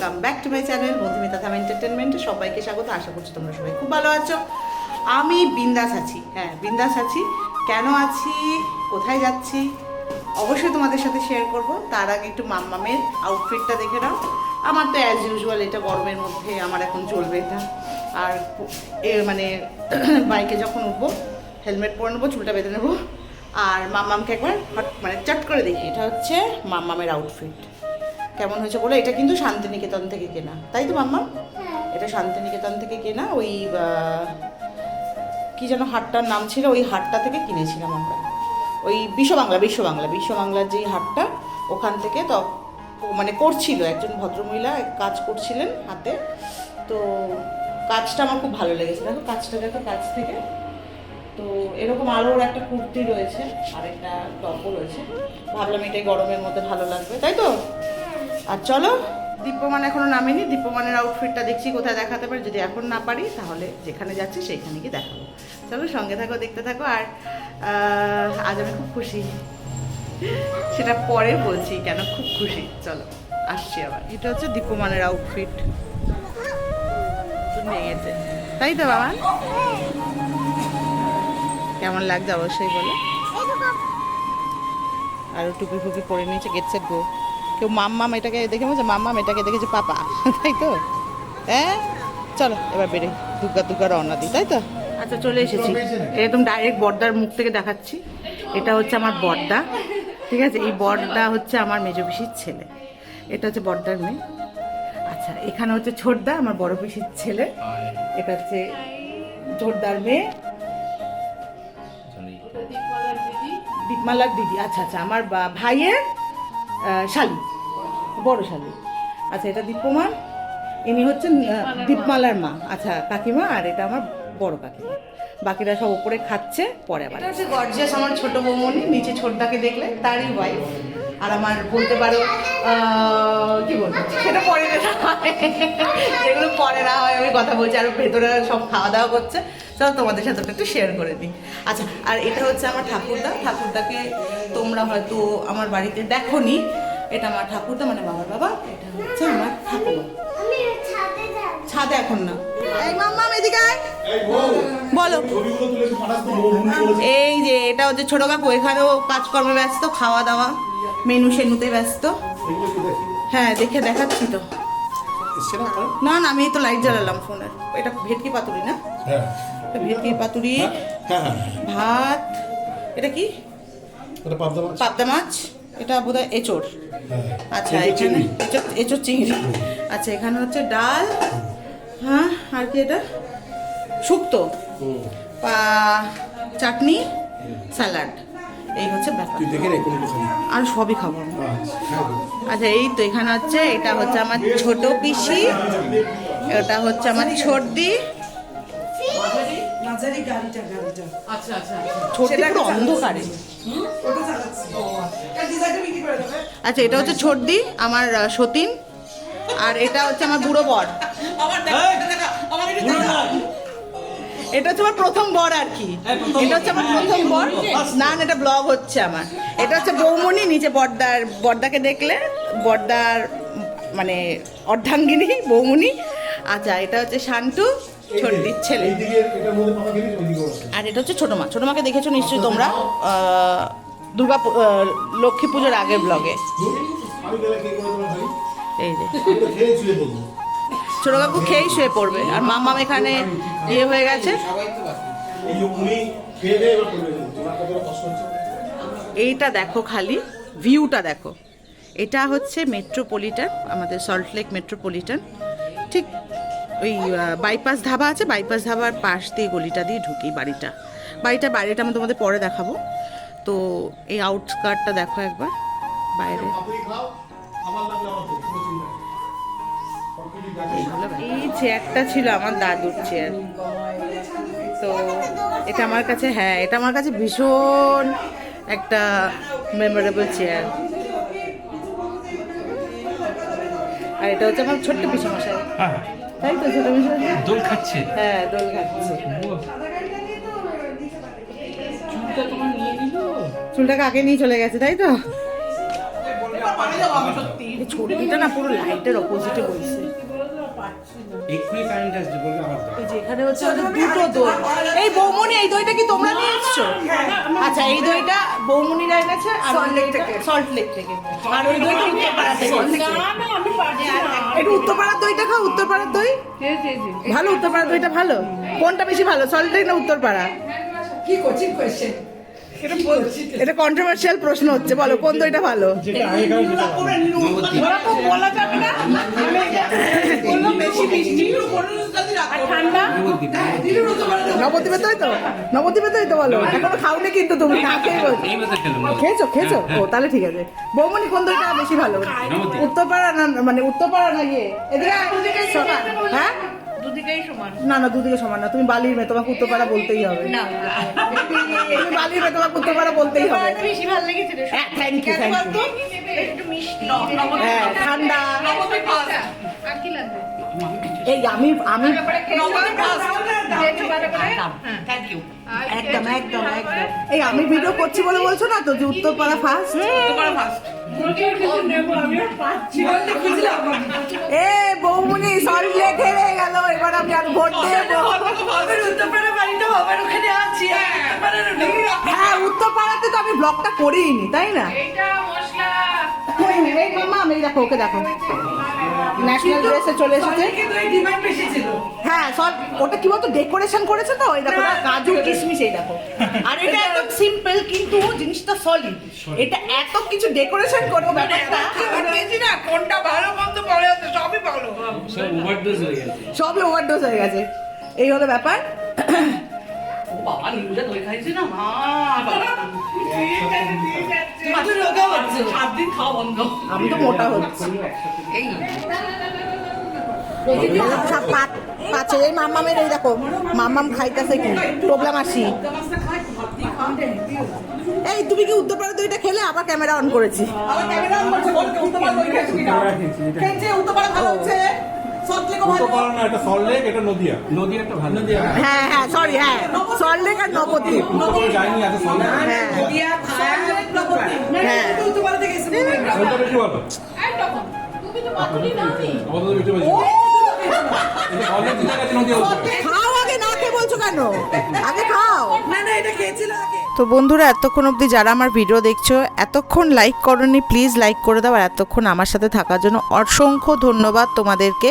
Welcome back to my channel Madhumita থাম এন্টারটেনমেন্টে সবাইকে স্বাগত, আশা করছি তোমরা সবাই খুব ভালো আছো। আমি বিন্দাস আছি হ্যাঁ বিন্দাস আছি। কেন আছি? কোথায় যাচ্ছি? অবশ্যই তোমাদের সাথে শেয়ার করব। তার আগে একটু মাম্মামের আউটফিটটা দেখে নাও। আমার তো অ্যাজ ইউজুয়াল এটা গরমের মধ্যে আমার এখন চলবে এটা। আর এ মানে বাইকে যখন উঠবো হেলমেট পরে নেব, চুলটা বেঁধে নেব। আর মাম্মামকে একবার হট- মানে চট করে দেখি, এটা হচ্ছে মাম্মামের আউটফিট কেমন হয়েছে বলো? এটা কিন্তু শান্তিনিকেতন থেকে কেনা। তাই তো, মাম্মা? এটা শান্তিনিকেতন থেকে কেনা ওই কি যেন হাটটার নাম ছিল? ওই হাটটা থেকে কিনেছিলাম আমরা। ওই বিশ্ববাংলা বিশ্ববাংলা বিশ্ববাংলার যেই হাটটা, ওখান থেকে তো মানে করছিল। একজন ভদ্রমহিলা কাজ করছিলেন হাতে। তো কাজটা আমার খুব ভালো লেগেছে। দেখো, কাজটা দেখো, কাজ থেকে। তো এরকম আরও একটা কুর্তি রয়েছে আর একটা টপও রয়েছে। ভাবলাম এটাই গরমের মধ্যে ভালো লাগবে। তাই তো? আর চলো। দীপ্যমান এখনও নামেনি দীপ্যমানের আউটফিটটা দেখছি কোথায় দেখাতে পারি যদি এখন না পারি তাহলে যেখানে যাচ্ছি সেইখানে গিয়ে দেখাবো। চলো সঙ্গে থাকো দেখতে থাকো আর আজ আমি খুব খুশি। সেটা পরে বলছি কেন খুব খুশি? চলো আসছি আবার। এটা হচ্ছে দীপ্যমানের আউটফিট গেছে তাই তো বাবা? কেমন লাগছে অবশ্যই বলো। আরও টুপি ফুপি পরে নিয়েছে গেট সেট গো কেউ মাম্মাম এটাকে দেখে বলছে মাম্মাম এটাকে দেখেছে পাপা তাই তো? হ্যাঁ? চলো এবার বেরে দুর্গা দুর্গা রওনা দিই তাই তো? আচ্ছা চলে এসেছি। একদম ডাইরেক্ট বর্দার মুখ থেকে দেখাচ্ছি। এটা হচ্ছে আমার বর্দা ঠিক আছে? এই বর্দা হচ্ছে আমার মেজো পিসির ছেলে। এটা হচ্ছে বর্দার মেয়ে। আচ্ছা এখানে হচ্ছে ছোটদা আমার বড় পিসির ছেলে। এটা হচ্ছে ছোটদার মেয়ে। দীপমালার দিদি আচ্ছা আচ্ছা আমার বা- ভাইয়ের আহ, শালি বড় শালি। আচ্ছা এটা দীপ্যমান ইনি হচ্ছেন দীপমালার মা। আচ্ছা কাকিমা আর এটা আমার বড় কাকিমা। বাকিরা সব উপরে খাচ্ছে পরে আবার হচ্ছে গর্জিয়াস আমার ছোট বৌমনি নিচে ছোটদাকে দেখলে তারই ওয়াইফ আর আমার বলতে পারো কি বলব সেটা পরে যেগুলো পরে না হয় আমি কথা বলছি আর ভেতরে সব খাওয়া দাওয়া করছে। চলো তোমাদের সাথে একটু শেয়ার করে দিই। আচ্ছা আর এটা হচ্ছে আমার ঠাকুরদা। ঠাকুরদাকে তোমরা হয়তো আমার বাড়িতে দেখো নি এটা আমার ঠাকুরদা মানে বাবার বাবা। এটা হচ্ছে আমার ঠাকুমা ছাদে এখন না। এই মাম্মা এদিকে আয়। বলো। এই যে এটা হচ্ছে ছোট কাকু এখানেও কাজকর্মে ব্যস্ত খাওয়া দাওয়া মেনু সেনুতে ব্যস্ত। হ্যাঁ দেখে দেখাচ্ছি তো। না না না আমি তো লাইট জ্বালালাম ফোনের এটা ভেটকি পাতুরি না? হ্যাঁ। ভেটকি পাতুরি হ্যাঁ, হ্যাঁ, হ্যাঁ। ভাত এটা কি পাবদা মাছ? এটা বোধহয় এঁচড়। আচ্ছা এখানে চিংড়ি। এঁচড় এঁচড় চিংড়ি আচ্ছা এখানে হচ্ছে ডাল হ্যাঁ আর কি এটা শুক্তো পা- চাটনি স্যালাড এই হচ্ছে ব্যাপার খাবি। আর সবই খাব আচ্ছা, বল। আচ্ছা এই তো এখানে হচ্ছে এটা হচ্ছে আমার ছোট পিসি এটা হচ্ছে আমার ছোটদি মাঝারি গাড়িটা গাড়িটা। ছোট পুরো অন্ধকারে। ওটা চালাচ্ছি। এই ডিজাইনটা বিক্রি করে দেবে। আচ্ছা এটা হচ্ছে ছোটদি আমার সতীন। আর এটা হচ্ছে আমার বুড়ো বর। এটা দেখো আমার এটা দেখো। এটা হচ্ছে আমার প্রথম বর আর কি। এটা হচ্ছে আমার প্রথম বর। না না, এটা ব্লগ হচ্ছে আমার। এটা হচ্ছে বৌমণি নিচে বর্দার বর্দাকে দেখলে বর্দার মানে অর্ধাঙ্গিনী বৌমণি। আচ্ছা এটা হচ্ছে শান্তু। ছোটদির ছেলে। আর এটা হচ্ছে ছোট মা ছোট মাকে দেখেছ নিশ্চয়ই তোমরা দুর্গা লক্ষ্মী পুজোর আগের ব্লগে? এই যে। ছোট কাকু খেয়েই শুয়ে পড়বে আর মাম্মাম এখানে ইয়ে হয়ে গেছে? এইটা দেখো খালি ভিউটা দেখো এটা হচ্ছে মেট্রোপলিটন আমাদের সল্টলেক মেট্রোপলিটন ঠিক ওই বাইপাস ধাবা আছে বাইপাস ধাবার পাশ দিয়ে গলিটা দিয়ে ঢুকি বাড়িটা। বাড়িটা বাইরেটা আমি তোমাদের পরে দেখাবো। তো এই আউটস্কার্টটা দেখো একবার, বাইরে। এই চেয়ারটা ছিল আমার দাদুর চেয়ার তো এটা আমার কাছে হ্যাঁ এটা আমার কাছে ভীষণ একটা মেমোরেবল চেয়ার আর এটা হচ্ছে আমার ছোট্ট পিসমশাই। তাই তো ছোট দোল খাচ্ছে। হ্যাঁ দোল খাচ্ছে। চুলটাকে আগে নিয়ে চলে গেছে তাই তো? ছোটটা না পুরো লাইটের অপোজিটে বইছে এক্ষুনি কারেন্ট আসছে বলবে আবার দাও এই যে এখানে হচ্ছে দুটো দই এই বৌমনি এই দইটা কি তোমরা নিয়ে এসছো আচ্ছা এই দইটা বৌমনিরা এনেছে আর Lake থেকে। সল্ট লেক থেকে আর ওই দইটা উত্তরপাড়া থেকে একটু উত্তরপাড়ার দইটা খাও উত্তরপাড়ার দই ভালো উত্তরপাড়ার দইটা ভালো কোনটা বেশি ভালো সল্ট লেক না উত্তরপাড়া কি কোচিং কোয়েশ্চেন এটা কন্ট্রোভার্সিয়াল প্রশ্ন হচ্ছে বলো কোন দইটা ভালো। ওরা তো বলা যাবে না বেশি মিষ্টি আর ঠান্ডা? নবদ্বীপে তাই তো নবদ্বীপে তাই তো। বলো। এখনও খাওনি কিন্তু তুমি না খেয়ে বলছো খেয়েছো খেয়েছো? ও তাহলে ঠিক আছে। বৌমনি কোন দইটা বেশি ভালো? উত্তরপাড়া না মানে উত্তরপাড়া না ইয়ে? এদিকে হ্যাঁ? দুদিকেই সমান। না না দুদিকে সমান না। তুমি বালির মেয়ে তোমাকে উত্তরপাড়া বলতেই হবে। না তুমি বালির মেয়ে তোমাকে উত্তরপাড়া বলতেই হবে। বেশি ভালো লেগেছে হ্যাঁ থ্যাংক ইউ থ্যাংক ইউ একটু মিষ্টি। হ্যাঁ ঠান্ডা। আর কি লাগবে? এই আমি আমি থ্যাংক ইউ একদম একদম একদম। এই আমি ভিডিও করছি বলে বলছো না তো যে উত্তরপাড়া ফার্স্ট এ বৌমনি সল্ট লেক হেরে গেল এবার আমি আর ভোট দেবো। হ্যাঁ। উত্তরপাড়াতে তো আমি ব্লগটা করিনি তাই না? এটা মশলা। এই মামা আমি দেখো ওকে দেখো। ন্যাশনাল ড্রেসে চলে এসেছে। কিন্তু এই ডিমান্ড বেশি ছিল হ্যাঁ সব ওটা কি বলতো? ডেকোরেশন করেছে তো? এই দেখো না, কাজু কিশমিশ এই দেখো। আর এটা একদম সিম্পল কিন্তু জিনিসটা সলিড এটা এত কিছু ডেকোরেশন করব ব্যাপারটা না কোনটা ভালো মন্দ আছে সবই ভালো। সব ওভারডোজ হয়ে গেছে। সবই ওভারডোজ হয়ে গেছে। এই হলো ব্যাপার। তুই রোগা হচ্ছে সাত দিন খাওয়া বন্ধ। আমি তো মোটা হচ্ছি। এই। মাম্মামের এই দেখো মাম্মাম খাইতেছে কি? প্রবলেম আসি। এই তুমি কি উত্তরপাড়া দইটা খেলে? আবার ক্যামেরা অন করেছি। ক্যামেরা অন করছে দই খেয়েছি খেয়েছে উত্তরপাড়া ভালো হচ্ছে? হ্যাঁ হ্যাঁ সরি হ্যাঁ। সল্টলেক আর নবদ্বীপ। হ্যাঁ। হ্যাঁ। খাও আগে না খেয়ে বলছো কেন? আগে খাও। না না এটা খেয়েছিল আগে। তো বন্ধুরা, এতক্ষণ অবধি যারা আমার ভিডিও দেখছ, এতক্ষণ লাইক করনি প্লিজ লাইক করে দাও, আর এতক্ষণ আমার সাথে থাকার জন্য অসংখ্য ধন্যবাদ তোমাদেরকে।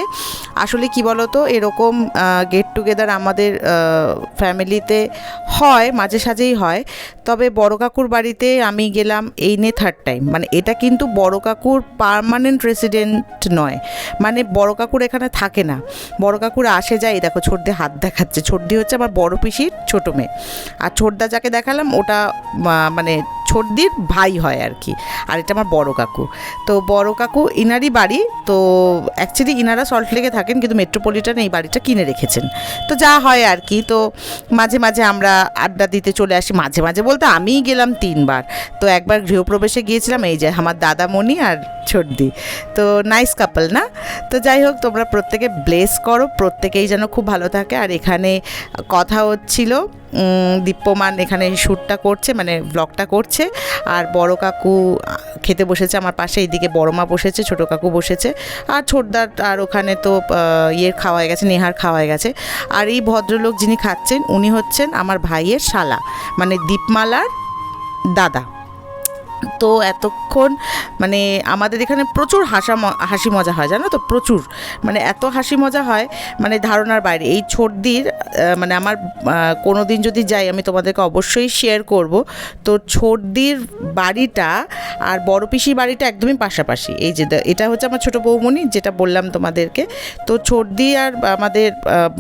আসলে কি বলো তো এরকম গেট টুগেদার আমাদের ফ্যামিলিতে হয়, মাঝে সাঝেই হয়। তবে বড় কাকুর বাড়িতে আমি গেলাম এই নিয়ে থার্ড টাইম মানে এটা কিন্তু বড় কাকুর পার্মানেন্ট রেসিডেন্ট নয়। মানে বড় কাকুর এখানে থাকে না। বড় কাকুর আসে যায় দেখো, ছোটদি হাত দেখাচ্ছে। ছোটদি হচ্ছে আমার বড় পিসির ছোটো মেয়ে। আর ছোটদা যাকে দেখালাম ওটা মানে ছোটদির ভাই হয় আর কি। আর এটা আমার বড় কাকু। তো বড় কাকু ইনারই বাড়ি, তো অ্যাকচুয়ালি ইনারা সল্টলেকে থাকেন, কিন্তু মেট্রোপলিটন এই বাড়িটা কিনে রেখেছেন। তো যা হয় আর কি, তো মাঝে মাঝে আমরা আড্ডা দিতে চলে আসি। মাঝে মাঝে বলতে আমিই গেলাম তিনবার। তো একবার গৃহপ্রবেশে গিয়েছিলাম, এই যে আমার দাদামণি আর ছোটদি। তো নাইস কাপল না? তো যাই হোক, তোমরা প্রত্যেকে ব্লেস করো, প্রত্যেকেই যেন খুব ভালো থাকে। আর এখানে কথা হচ্ছিল দীপ্যমান এখানে শ্যুটটা করছে মানে ব্লগটা করছে। আর বড় কাকু খেতে বসেছে আমার পাশে, এইদিকে বড় মা বসেছে, ছোটো কাকু বসেছে। আর ছোটদার, আর ওখানে তো ইয়ে খাওয়া হয়ে গেছে, নেহার খাওয়া হয়ে গেছে। আর এই ভদ্রলোক যিনি খাচ্ছেন, উনি হচ্ছেন আমার ভাইয়ের শালা মানে দীপমালার দাদা। তো এতক্ষণ মানে আমাদের এখানে প্রচুর হাসা হাসি মজা হয় জানো তো? প্রচুর। মানে এত হাসি মজা হয় মানে ধারণার বাইরে। এই ছোটদির আহ, মানে আমার কোনো দিন যদি যাই আমি তোমাদেরকে অবশ্যই শেয়ার করব। তো ছোটদির বাড়িটা আর বড় পিসির বাড়িটা একদমই পাশাপাশি। এই যে এটা হচ্ছে আমার ছোটো বৌমণি যেটা বললাম তোমাদেরকে। তো ছোটদি আর আমাদের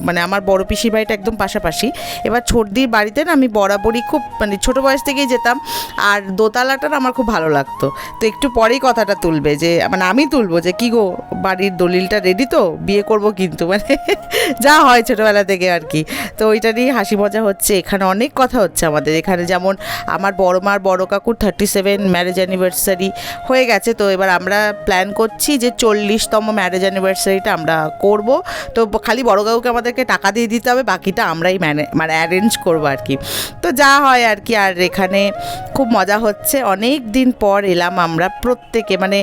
মানে আমার বড় পিসির বাড়িটা একদম পাশাপাশি। এবার ছোটদির বাড়িতে না আমি বরাবরই খুব মানে ছোটো বয়স থেকেই যেতাম। আর দোতলাটা না আমার খুব ভালো লাগতো। তো একটু পরেই কথাটা তুলবে যে মানে আমি তুলবো যে, কি গো, বাড়ির দলিলটা রেডি তো? বিয়ে করব কিন্তু। মানে যা হয় ছোটোবেলা থেকে আর কি। তো ওইটা নিয়ে হাসি মজা হচ্ছে। এখানে অনেক কথা হচ্ছে আমাদের। এখানে যেমন আমার বড় মার বড় কাকুর থার্টি সেভেন ম্যারেজ অ্যানিভার্সারি হয়ে গেছে। তো এবার আমরা প্ল্যান করছি যে চল্লিশতম ম্যারেজ অ্যানিভার্সারিটা আমরা করব। তো খালি বড় কাকুকে আমাদেরকে টাকা দিয়ে দিতে হবে। বাকিটা আমরাই ম্যানে মানে অ্যারেঞ্জ করব আর কি। তো তো যা হয় আর কি। আর এখানে খুব মজা হচ্ছে। অনেক দিন পর এলাম আমরা প্রত্যেকে মানে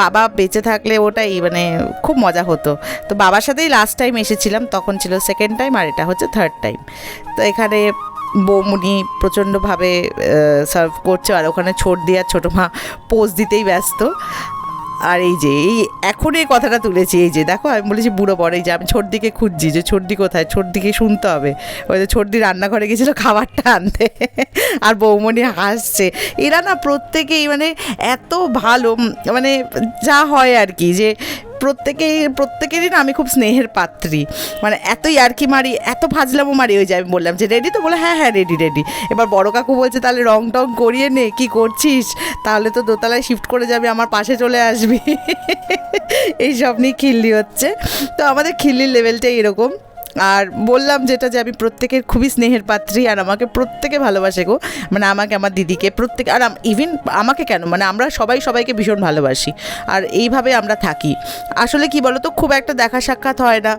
বাবা বেঁচে থাকলে ওটাই মানে খুব মজা হতো। তো বাবার সাথেই লাস্ট টাইম এসেছিলাম, তখন ছিল সেকেন্ড টাইম আর এটা হচ্ছে থার্ড টাইম তো এখানে বৌমুনি প্রচণ্ডভাবে সার্ভ করছে আর ওখানে ছোট দিয়ে ছোটো মা পোজ দিতেই ব্যস্ত। আর এই যে, এই এখন এই কথাটা তুলেছি, এই যে, দেখো, আমি বলেছি বুড়ো পরে যে আমি ছোটদিকে খুঁজছি যে ছোটদি কোথায়, ছোটদিকে শুনতে হবে। ওই যে ছোটদি রান্নাঘরে গেছিল খাবারটা আনতে, আর বৌমনি হাসছে। এরা না প্রত্যেকেই মানে এত ভালো মানে যা হয় আর কি, যে প্রত্যেকেই, প্রত্যেকেরই না আমি খুব স্নেহের পাত্রী। মানে এতই আর কি মারি, এত ভাজলামও মারি ওই যে আমি বললাম যে রেডি তো বলে হ্যাঁ হ্যাঁ রেডি রেডি এবার বড় কাকু বলছে, তাহলে রং টং করিয়ে নে, কি করছিস? তাহলে তো দোতলায় শিফট করে যাবি, আমার পাশে চলে আসবি। এইসব নিয়ে খিল্লি হচ্ছে। তো আমাদের খিল্লির লেভেলটাই এরকম। আর বললাম যেটা যে আমি প্রত্যেকের খুবই স্নেহের পাত্রী আর আমাকে প্রত্যেকে ভালোবাসে গো মানে আমাকে আমার দিদিকে প্রত্যেক আর ইভেন আমাকে কেন মানে আমরা সবাই সবাইকে ভীষণ ভালোবাসি আর এইভাবে আমরা থাকি আসলে কি বলতো খুব একটা দেখা সাক্ষাৎ হয় না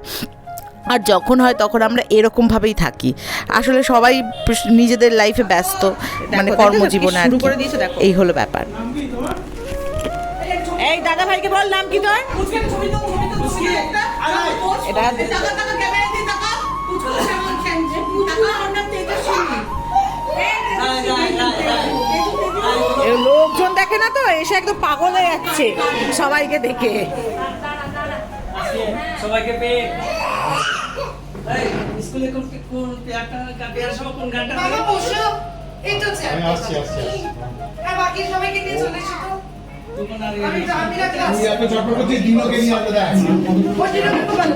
আর যখন হয় তখন আমরা এরকমভাবেই থাকি আসলে সবাই নিজেদের লাইফে ব্যস্ত মানে কর্মজীবনে। এই হলো ব্যাপার এই দাদা ভাইকে বল নাম কি তোর এটা লোকজন দেখে না তো? এসে একদম পাগল হয়ে যাচ্ছে সবাইকে দেখে। সবাইকে পেয়ে। এই, স্কুলে কোন কোন একটা গান সব কোন গানটা বাবা বসো। এই তো চেয়ার আমি আসছি আসছি আর বাকি সবাইকে নিয়ে চলে এসো আমি আমি রাখলে আমি আসছি এত চটপট দিনকে নিয়ে হ্যাঁ। আছে বিস্কিটের মতো ওই দিনকে তো লাল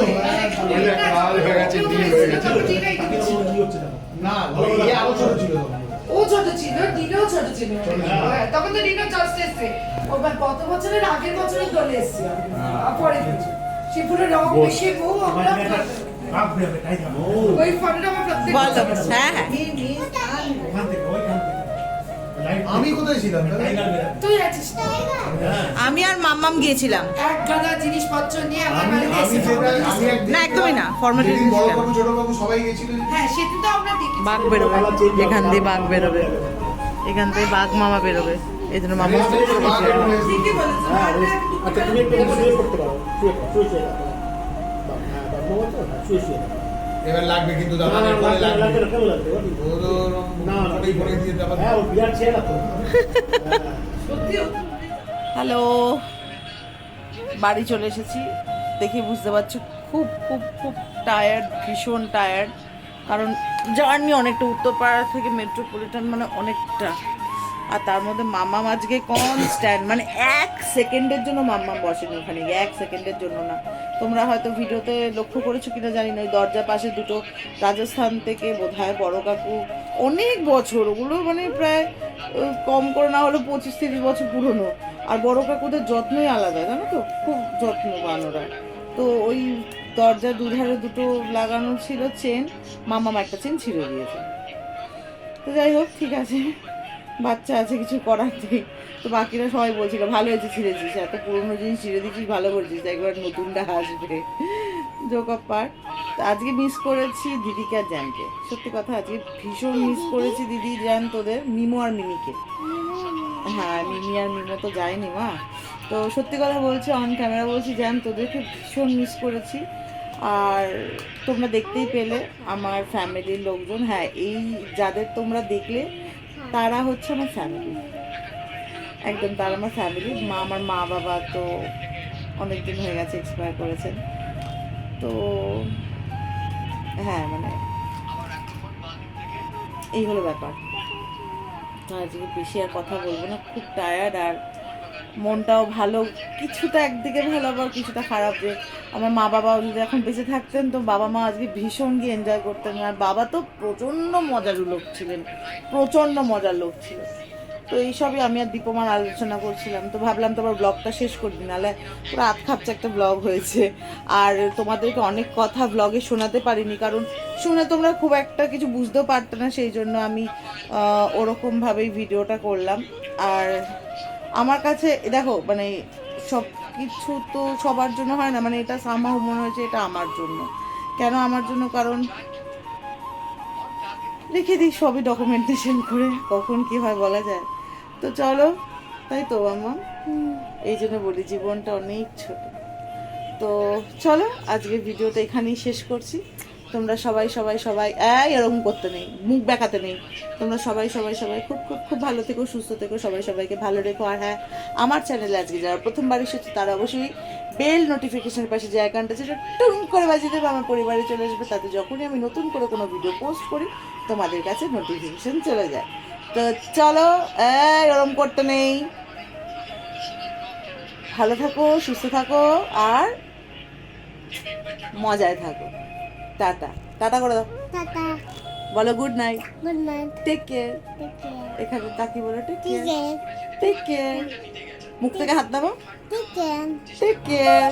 হয়ে। গেছে, নীল হয়ে গেছে। না আরও ছোট ছিল। ও ছোট ছিল ডিনো ছোট ছিল। হ্যাঁ, তখন তো ডিনো জাস্ট এসছে। ওবার কত বছরের আগের বছরে দলে এসছে। পরে সে পুরো রং মেখে বউ আমরা ওই ফটোটা আমার প্রত্যেক হ্যাঁ হ্যাঁ আমি কোথায় ছিলাম তুই আছিস আমি আর মাম্মাম গিয়েছিলাম। এক গাদা জিনিসপত্র নিয়ে আমার বাড়িতে এসে না, একদমই না, formality বড় বাবু ছোট বাবু সবাই গেছিল হ্যাঁ সেদিন তো আমরা দেখেছি বাঘ বেরোবে। এখান দিয়ে বাঘ বেরোবে। এখান থেকে বাঘ মামা বেরোবে। এই জন্য মামা আচ্ছা তুমি একটু শুয়ে পড়তে পারো। শুয়ে পড়ো শুয়ে এবার লাগবে কিন্তু দাদা লাগবে? ও তো না, দিয়ে হ্যাঁ ও ছেলে তো। হ্যালো। বাড়ি চলে এসেছি। দেখে বুঝতে পারছ খুব খুব খুব টায়ার্ড ভীষণ টায়ার্ড কারণ জার্নি অনেকটা উত্তরপাড়া থেকে মেট্রোপলিটন মানে অনেকটা। আর তার মধ্যে মাম্মাম আজকে কনস্ট্যান্ট মানে এক সেকেন্ডের জন্য মাম্মাম বসেনি ওখানে গিয়ে, এক সেকেন্ডের জন্য না। তোমরা হয়তো ভিডিওতে লক্ষ্য করেছ কিনা জানি না, ওই দরজার পাশে দুটো রাজস্থান থেকে বোধ হয় বড় কাকু অনেক বছর, ওগুলো মানে প্রায় কম করে না হলে পঁচিশ তিরিশ বছর পুরনো। আর বড় কাকুদের যত্নই আলাদা, জানো তো? খুব যত্নবান ওরা। তো ওই দরজার দুধারে দুটো লাগানো ছিল চেন মামাম একটা চেন ছিঁড়ে দিয়েছে তো যাই হোক, ঠিক আছে। বাচ্চা আছে, কিছু করার নেই। তো বাকিরা সবাই বলছিল, ভালো হয়েছে ছিঁড়েছিস এত পুরোনো জিনিস ছিঁড়ে দিয়েছিস, ভালো করেছিস। একবার নতুনটা আসবে। জোক অফ পার্ট তো আজকে মিস করেছি দিদিকে আর জ্যানকে। সত্যি কথা, আজকে ভীষণ মিস করেছি দিদি, জ্যান তোদের, মিমো আর মিমিকে। হ্যাঁ মিমি আর মিমো তো যায়নি মা। তো সত্যি কথা বলছি অন ক্যামেরা বলছি, জ্যান, তোদেরকে ভীষণ মিস করেছি। আর তোমরা দেখতেই পেলে, আমার ফ্যামিলির লোকজন হ্যাঁ এই যাদের তোমরা দেখলে তারা হচ্ছে আমার ফ্যামিলি একদম তারা আমার ফ্যামিলি মা আমার মা বাবা তো অনেক দিন হয়ে গেছে এক্সপায়ার করেছেন। তো হ্যাঁ মানে এই হলো ব্যাপার। আজকে বেশি আর কথা বলব না, খুব টায়ার্ড আর মনটাও ভালো, কিছুটা একদিকে ভালো আবার কিছুটা খারাপ যে আমার মা বাবা যদি এখন বেঁচে থাকতেন, তো বাবা মা আজকে ভীষণ গিয়ে এনজয় করতেন। আর বাবা তো প্রচণ্ড মজার লোক ছিলেন, প্রচণ্ড মজার লোক ছিল তো এইসবই আমি আর দীপমার আলোচনা করছিলাম। তো ভাবলাম তোমার ব্লগটা শেষ করবি, নাহলে পুরো আত খাপছে একটা ব্লগ হয়েছে। আর তোমাদেরকে অনেক কথা ব্লগে শোনাতে পারিনি, কারণ শুনে তোমরা খুব একটা কিছু বুঝতেও পারতো না, সেই জন্য আমি ওরকমভাবেই ভিডিওটা করলাম। আর আমার কাছে দেখো মানে সব কিছু তো সবার জন্য হয় না মানে এটা আমার মনে হয়েছে এটা আমার জন্য। কেন আমার জন্য? কারণ রেখে দিই সবই ডকুমেন্টেশন করে, কখন কি হয় বলা যায়। তো চলো, তাই তো আমার এই জন্য বলি জীবনটা অনেক ছোট। তো চলো আজকে ভিডিওটা এখানেই শেষ করছি। তোমরা সবাই সবাই সবাই এরকম করতে নেই, মুখ দেখাতে নেই। তোমরা সবাই সবাই সবাই, খুব খুব খুব ভালো থেকো, সুস্থ থেকো, সবাই সবাইকে ভালো রেখো। আর হ্যাঁ আমার চ্যানেলে আজকে যারা প্রথমবার এসেছে, তারা অবশ্যই বেল নোটিফিকেশনের পাশে যে আইকনটা সেটা টুন করে বাজিয়ে দেবে, আমার পরিবারে চলে আসবে। তাতে যখনই আমি নতুন করে কোনো ভিডিও পোস্ট করি, তোমাদের কাছে নোটিফিকেশন চলে যায়। তো চলো ওরম করতে নেই। ভালো থাকো, সুস্থ থাকো, আর মজায় থাকো। টাটা টাটা করে দাও। টাটা বলো good night good night take care take care এখানে তাকি বলো টেক কেয়ার টেক কেয়ার মুখ থেকে হাত দাও টেক কেয়ার টেক কেয়ার